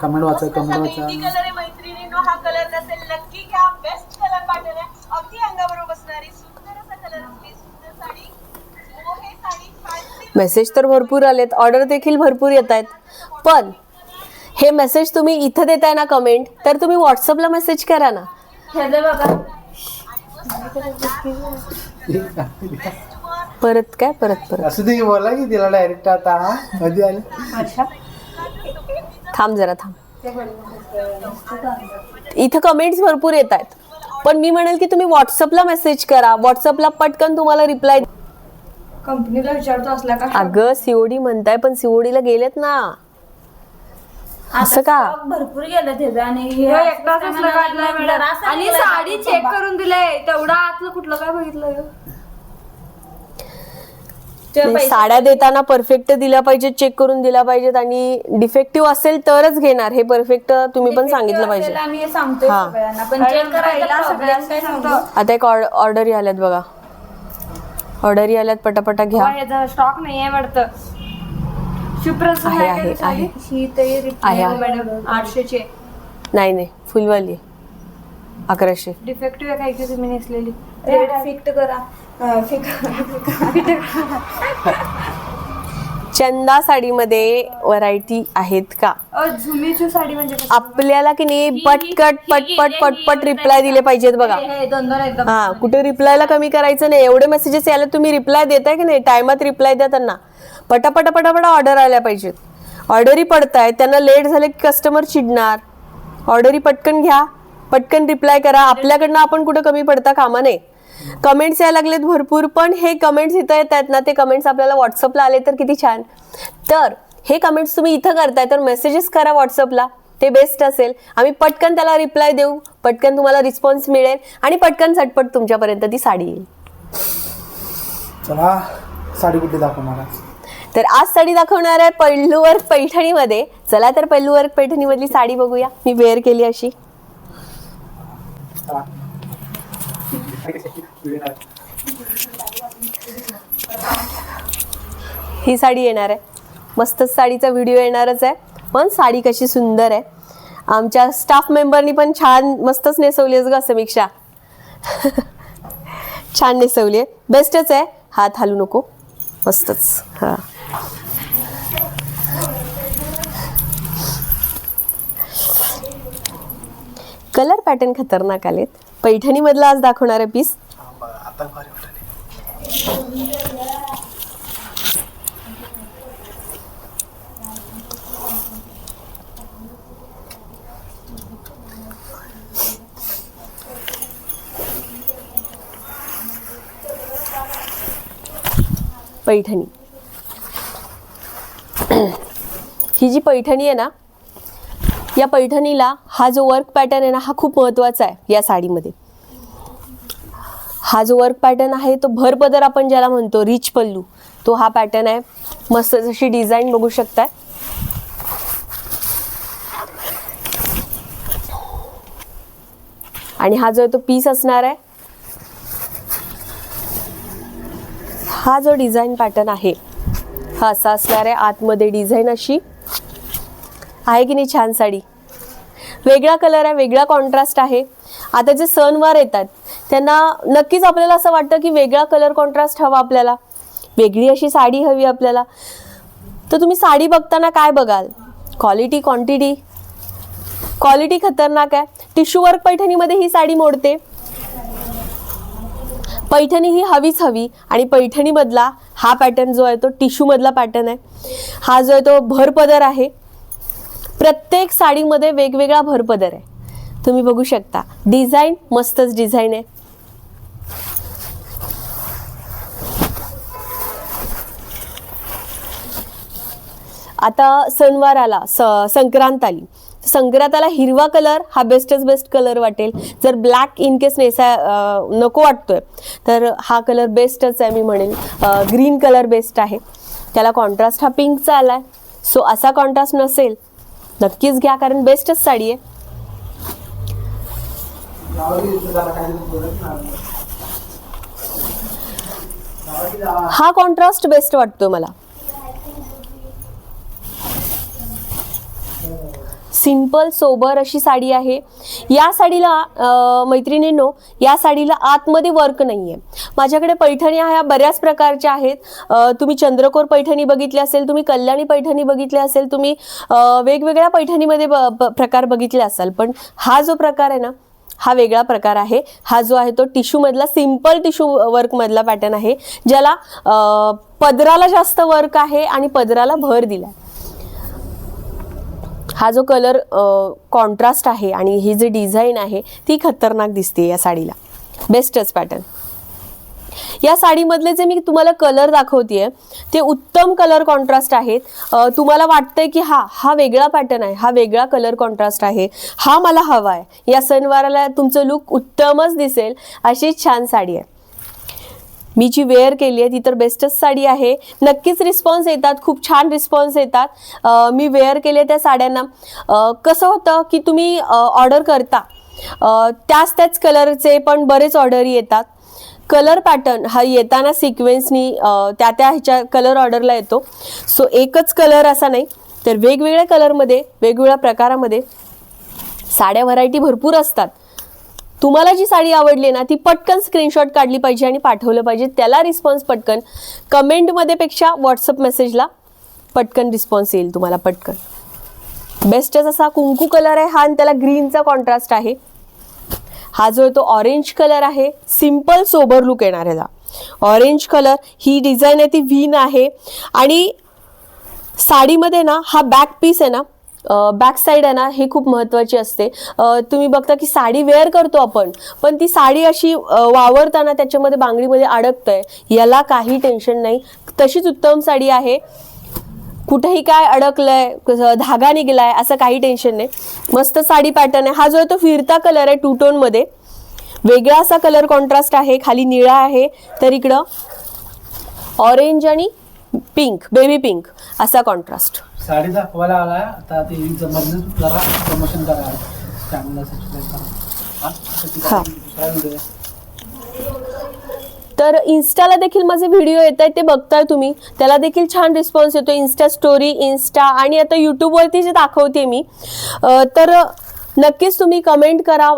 Comment वाचा comment वाचा. Colour आहे मैत्रिणींनो हा कलर नसेल नक्की घ्या. बेस्ट कलर आहे. अगदी अंगाबरोबर बसणारी सुंदर असा कलर असली सुंदर साडी. हो हे मेसेज तर भरपूर आलेत. ऑर्डर देखील भरपूर येत आहेत. पण हे मेसेज तुम्ही इथं देताय ना कमेंट तर तुम्ही व्हॉट्सअपला मेसेज करा ना. परत काय? परत परत. असं ते बोला की तिला डायरेक्ट आता. हा? कधी आले? थांब जरा थांब. इथं कमेंट्स भरपूर येत आहेत. पण मी म्हणेल की तुम्ही व्हॉट्सअपला मेसेज करा. व्हॉट्सअपला पटकन तुम्हाला रिप्लाय कंपनीला विचारतो असला का? अगं सीओडी म्हणताय पण सीओडीला गेलेत ना. असं का? भरपूर गेलं त्याचं आणि हे ह्यो एकटाच असला काढलाय मॅडम जरासं आणि गेलं साडी. चेक करून दिलंय. तेवढा आतलं कुठलं काय बघितलं नाही, पैसे- साड्या देताना परफेक्ट दिल्या पाहिजेत चेक करून दिल्या पाहिजेत आणि डिफेक्टिव्ह असेल तरच घेणार. हे परफेक्ट तुम्ही पण सांगितलं पाहिजे. असेल आम्ही हे सांगतोय हा. सगळ्यांना पण चेक करायला पहिला problem सगळ्यांना काय सांगतो. सांगू? आता एक ऑर्डर आल्यात बघा. ऑर्डरी आल्यात पटापटा घ्या. ह्याचा स्टॉक वाटतं. आहे, आहे, आहे. ही तयारी आहे, आहे. मॅडम आठशेची. नाही नाही. फुलवाली अकराशे. डिफेक्टिव्ह आहे काय की तुम्ही नेसलेली? रेट फिक्ट करा. चंदा साडीमध्ये व्हरायटी आहेत का? झुमीची साडी म्हणजे कसं? आपल्याला की नाही पटकट पटपट पटपट रिप्लाय दिले पाहिजेत बघा. हे- दोन दोन एकदम कुठे रिप्लायला कमी करायचं नाही. एवढे मेसेजेस यायला तुम्ही रिप्लाय देताय की नाही? टायमात रिप्लाय द्या त्यांना. पटापट पटापट ऑर्डर आल्या पाहिजेत. ऑर्डरी पडतायत त्यांना लेट झाले की कस्टमर चिडणार. ऑर्डरी पटकन घ्या. पटकन रिप्लाय करा. आपल्याकडनं आपण कुठं कमी पडता कामा नये. कमेंट्स यायला लागलेत भरपूर पण हे कमेंट्स इथं येत आहेत ना ते कमेंट्स आपल्याला व्हॉट्सअपला आले तर किती छान. तर हे कमेंट्स तुम्ही इथं करताय तर मेसेजेस करा व्हॉट्सअपला ते बेस्ट असेल. आम्ही पटकन त्याला रिप्लाय देऊ पटकन तुम्हाला रिस्पॉन्स मिळेल आणि पटकन झटपट तुमच्यापर्यंत ती साडी येईल. चला साडी कुठे दाखवणार आज? तर आज साडी दाखवणार आहे पैलू वर्क पैठणीमध्ये. चला तर पैलू वर्क पैठणीमधली साडी बघूया. मी वेअर केली अशी. ही साडी येणार आहे. मस्तच साडीचा व्हिडिओ येणारच आहे. पण साडी कशी सुंदर आहे. आमच्या स्टाफ मेंबरनी पण छान मस्तच नेसवली आहेस ग समीक्षा छान नेसवली आहे. बेस्टच आहे. हात हालू नको. मस्तच. हां. कलर पॅटर्न खतरनाक आलेत. पैठणीमधला आज दाखवणार आहे पीस आता भारी वाटले. पैठणी ही जी पैठणी आहे ना या पैठणीला हा जो वर्क पॅटर्न आहे ना हा खूप महत्त्वाचा आहे या साडीमध्ये हा जो वर्क पॅटर्न आहे तो भर पदर आपण ज्याला म्हणतो रिच पल्लू तो हा पॅटर्न आहे. मस्त जशी डिझाईन बघू शकताय. आणि हा जो आहे तो पीस असणार आहे. हा जो डिझाईन पॅटर्न आहे हा असा असणार आहे आतमध्ये डिझाईन अशी. आहे की नाही छान साडी? वेगळा कलर आहे वेगळा कॉन्ट्रास्ट आहे. आता जे सणवार येतात त्यांना नक्कीच आपल्याला असं वाटतं की वेगळा कलर कॉन्ट्रास्ट हवा आपल्याला. वेगळी अशी साडी हवी आपल्याला. तर तुम्ही साडी बघताना काय बघाल? क्वालिटी क्वांटिटी क्वालिटी खतरनाक आहे. टिश्यू वर्क पैठणीमध्ये ही साडी मोडते. पैठणी ही हवीच हवी आणि पैठणीमधला हा पॅटर्न जो आहे तो टिश्यूमधला पॅटर्न आहे. हा जो आहे तो भरपदर आहे. प्रत्येक साडीमध्ये वेगवेगळा भरपदर आहे. तुम्ही बघू शकता. डिझाईन मस्तच डिझाईन आहे. आता सणवार आला स संक्रांत आली संक्रांताला हिरवा कलर हा बेस्टच बेस्ट कलर वाटेल. जर ब्लॅक इन केस नेसा नको वाटतोय तर हा कलर बेस्टच आहे मी म्हणेन. ग्रीन कलर बेस्ट आहे. त्याला कॉन्ट्रास्ट हा पिंकचा आला आहे सो असा कॉन्ट्रास्ट नसेल नक्कीच घ्या कारण बेस्टच साडी आहे. हा कॉन्ट्रास्ट बेस्ट वाटतो मला. सिंपल सोबर अशी साडी आहे. या साडीला मैत्रिणींनो या साडीला आतमध्ये वर्क नाही आहे माझ्याकडे पैठणी ह्या बऱ्याच प्रकारच्या आहेत. तुम्ही चंद्रकोर पैठणी बघितली असेल तुम्ही कल्याणी पैठणी बघितली असेल तुम्ही वेगवेगळ्या पैठणीमध्ये ब प्रकार बघितले असाल पण हा जो प्रकार आहे ना हा वेगळा प्रकार आहे. हा जो आहे तो टिश्यूमधला सिंपल टिश्यू वर्कमधला पॅटर्न आहे ज्याला पदराला जास्त वर्क आहे आणि पदराला भर दिलाय. हा जो कलर कॉन्ट्रास्ट आहे आणि ही जी डिझाईन आहे ती खतरनाक दिसते या साडीला. बेस्टच पॅटर्न या साडीमधले जे मी तुम्हाला कलर दाखवतेय ते उत्तम कलर कॉन्ट्रास्ट आहेत. तुम्हाला वाटतंय की हा हा वेगळा पॅटर्न आहे हा वेगळा कलर कॉन्ट्रास्ट आहे हा मला हवा आहे या सणवाराला तुमचं लुक उत्तमच दिसेल अशी छान साडी आहे. मी जी वेअर केली आहे ती तर बेस्टच साडी आहे. नक्कीच रिस्पॉन्स येतात खूप छान रिस्पॉन्स येतात. मी वेअर केले त्या साड्यांना. कसं होतं की तुम्ही ऑर्डर करता. त्याच त्याच कलरचे पण बरेच ऑर्डर येतात. कलर पॅटर्न हा येताना सिक्वेन्सनी त्या त्या ह्याच्या कलर ऑर्डरला येतो. सो एकच कलर असा नाही तर वेगवेगळ्या कलरमध्ये वेगवेगळ्या प्रकारामध्ये साड्या व्हरायटी भरपूर असतात. तुम्हाला जी साडी आवडली ना ती पटकन स्क्रीनशॉट काढली पाहिजे आणि पाठवलं पाहिजे. त्याला रिस्पॉन्स पटकन. कमेंटमध्ये पेक्षा व्हॉट्सअप मेसेजला पटकन रिस्पॉन्स येईल तुम्हाला पटकन. बेस्टच असा कुंकू कलर आहे हा आणि त्याला ग्रीनचा कॉन्ट्रास्ट आहे. हा जो आहे तो ऑरेंज कलर आहे. सिंपल सोबर लुक येणार ह्याला ऑरेंज कलर ही डिझाईन आहे ती व्हीन आहे. आणि साडीमध्ये ना हा बॅक पीस आहे ना बॅक साईड आहे ना हे खूप महत्त्वाची असते. तुम्ही बघता की साडी वेअर करतो आपण पण ती साडी अशी वावरताना त्याच्यामध्ये बांगडीमध्ये अडकतंय. याला काही टेन्शन नाही. तशीच उत्तम साडी आहे. कुठेही काय अडकलंय धागा निघलाय असं काही टेन्शन नाही. मस्त साडी पॅटर्न आहे. हा जो आहे तो फिरता कलर आहे टू टोनमध्ये वेगळा असा कलर कॉन्ट्रास्ट आहे खाली निळा आहे तर इकडं ऑरेंज आणि पिंक बेबी पिंक असा कॉन्ट्रास्ट साडी दाखवायला आलाय आता ते जबरदस्त जरा प्रमोशन करा. चॅनलला सबस्क्राईब करा. हा? तर इन्स्टाला देखील माझे व्हिडिओ येत आहेत ते बघताय तुम्ही. त्याला देखील छान रिस्पॉन्स येतो इन्स्टा स्टोरी इन्स्टा आणि आता यूट्यूबवरती जे दाखवते मी. तर नक्कीच तुम्ही कमेंट करा.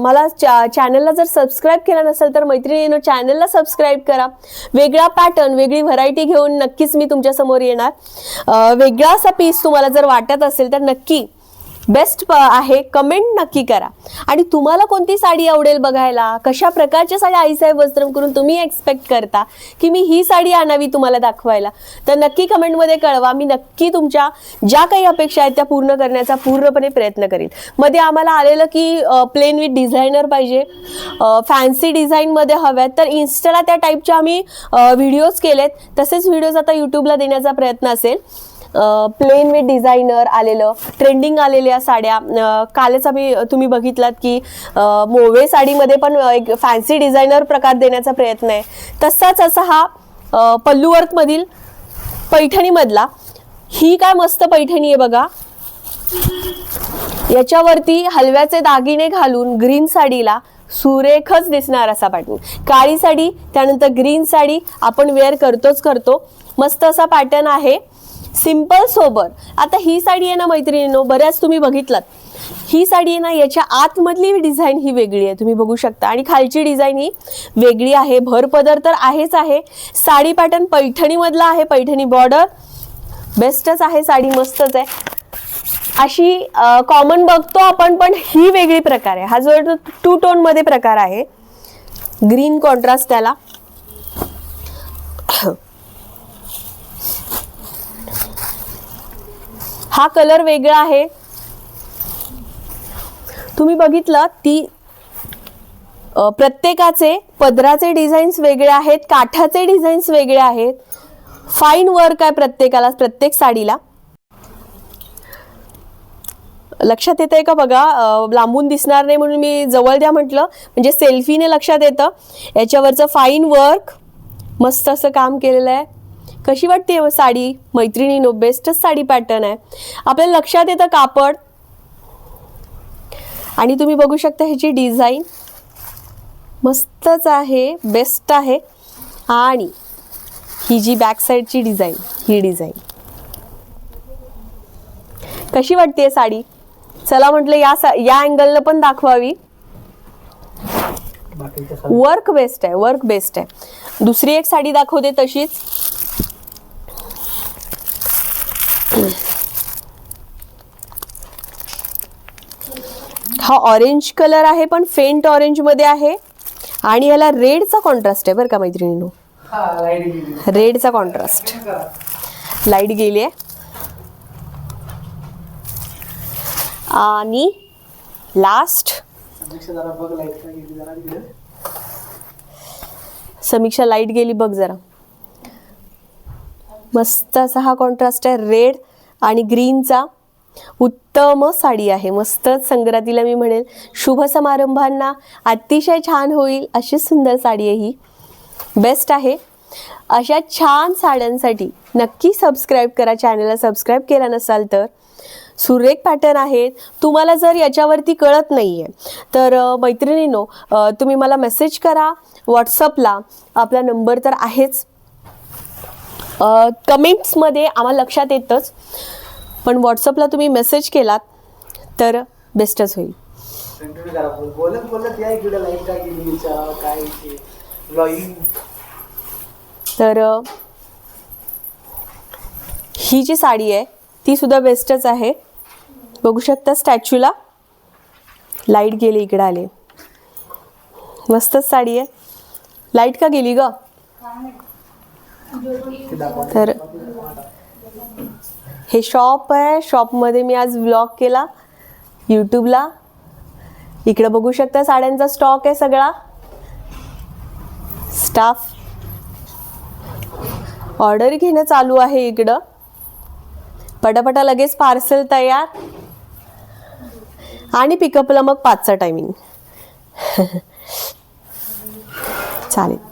मला चॅनलला जर सबस्क्राईब केला नसेल तर मैत्रिणीनं चॅनलला सबस्क्राईब करा. वेगळा पॅटर्न वेगळी व्हरायटी घेऊन नक्कीच मी तुमच्यासमोर येणार. वेगळा असा पीस तुम्हाला जर वाटत असेल तर नक्की बेस्ट आहे कमेंट नक्की करा. आणि तुम्हाला कोणती साडी आवडेल बघायला? कशा प्रकारच्या साड्या आईसाहेब वस्त्रम करून तुम्ही एक्सपेक्ट करता की मी ही साडी आणावी तुम्हाला दाखवायला? तर नक्की कमेंटमध्ये कळवा. मी नक्की तुमच्या ज्या काही अपेक्षा आहेत त्या पूर्ण करण्याचा पूर्णपणे प्रयत्न करेल मध्ये आम्हाला आलेलं की प्लेन विथ डिझायनर पाहिजे फॅन्सी डिझाईनमध्ये हव्यात. तर इन्स्टाला त्या टाईपच्या आम्ही व्हिडिओज केलेत. तसेच व्हिडिओज आता यूट्यूबला देण्याचा प्रयत्न असेल. प्लेन विथ डिझायनर आलेलं ट्रेंडिंग आलेल्या साड्या. कालच आम्ही तुम्ही बघितलात की मोवे साडीमध्ये पण एक फॅन्सी डिझायनर प्रकार देण्याचा प्रयत्न आहे. तसाच असा हा पल्लूवर्थमधील पैठणीमधला. ही काय मस्त पैठणी आहे बघा. याच्यावरती हलव्याचे दागिने घालून ग्रीन साडीला सुरेखच दिसणार असा पॅटर्न काळी साडी त्यानंतर ग्रीन साडी आपण वेअर करतोच करतो. मस्त असा पॅटर्न आहे. सिंपल सोबर आता ही साडी आहे ना मैत्रिणीनो बऱ्याच तुम्ही बघितलात. ही साडी आहे ना याच्या आतमधली डिझाईन ही वेगळी आहे तुम्ही बघू शकता. आणि खालची डिझाईन ही वेगळी आहे भर पदर तर आहेच आहे. साडी पॅटर्न पैठणीमधला आहे पैठणी बॉर्डर बेस्टच आहे साडी मस्तच आहे. अशी कॉमन बघतो आपण पण ही वेगळी प्रकार आहे. हा जो टू टोनमध्ये प्रकार आहे. ग्रीन कॉन्ट्रास्ट त्याला. हा कलर वेगळा आहे. तुम्ही बघितलं ती प्रत्येकाचे पदराचे डिझाईन्स वेगळे आहेत काठाचे डिझाईन्स वेगळे आहेत. फाईन वर्क आहे प्रत्येकाला प्रत्येक साडीला. लक्षात येत आहे का बघा लांबून दिसणार नाही म्हणून मी जवळ द्या म्हटलं म्हणजे सेल्फीने लक्षात येतं. याच्यावरचं फाईन वर्क मस्त असं काम केलेलं आहे. कशी वाटते हो साडी? मैत्रिणीनो बेस्टच साडी पॅटर्न आहे. आपल्याला लक्षात येतं कापड. आणि तुम्ही बघू शकता ह्याची डिझाईन मस्तच आहे बेस्ट आहे. आणि ही जी बॅक साईडची डिझाईन ही डिझाईन कशी वाटते साडी? चला म्हटलं या सा- या अँगलनं पण दाखवावी. वर्क बेस्ट आहे वर्क बेस्ट आहे. दुसरी एक साडी दाखवते तशीच. हा ऑरेंज कलर आहे पण फेंट ऑरेंजमध्ये आहे. आणि ह्याला रेडचा कॉन्ट्रास्ट आहे बरं का मैत्रिणीनो? हा रेडचा कॉन्ट्रास्ट. लाइट गेली आहे. आणि लास्ट. समीक्षा लाइट गेली बघ जरा. मस्त असा हा कॉन्ट्रास्ट आहे. रेड आणि ग्रीनचा उत्तम साडी आहे. मस्त संक्रांतीला मी म्हणेल. शुभ समारंभांना अतिशय छान होईल अशी सुंदर साडी आहे ही. बेस्ट आहे. अशा छान साड्यांसाठी नक्की सबस्क्राईब करा. चॅनलला सबस्क्राईब केला नसाल तर. सुरेख पॅटर्न आहेत. तुम्हाला जर याच्यावरती कळत नाही आहे तर मैत्रिणीनो तुम्ही मला मेसेज करा. व्हॉट्सअपला आपला नंबर तर आहेच. कमेंट्समध्ये आम्हाला लक्षात येतंच. पण व्हॉट्सअपला तुम्ही मेसेज केलात तर बेस्टच होईल. कंटिन्यू करा बोल बोलत बोलत या इकडे लाइट का गेली विचारा काय ब्लॉगिंग तर ही जी साडी आहे ती सुद्धा बेस्टच आहे. बघू शकता स्टॅच्यूला लाइट गेली इकडे आले. मस्तच साडी आहे. लाइट का गेली ग? तर हे शॉप आहे. शॉपमध्ये मी आज व्लॉग केला यूट्यूबला इकडं बघू शकता साड्यांचा स्टॉक आहे सगळा. स्टाफ ऑर्डर घेणं चालू आहे इकडं. पटापटा लगेच पार्सल तयार. आणि पिकअपला मग पाचचा टायमिंग चालेल.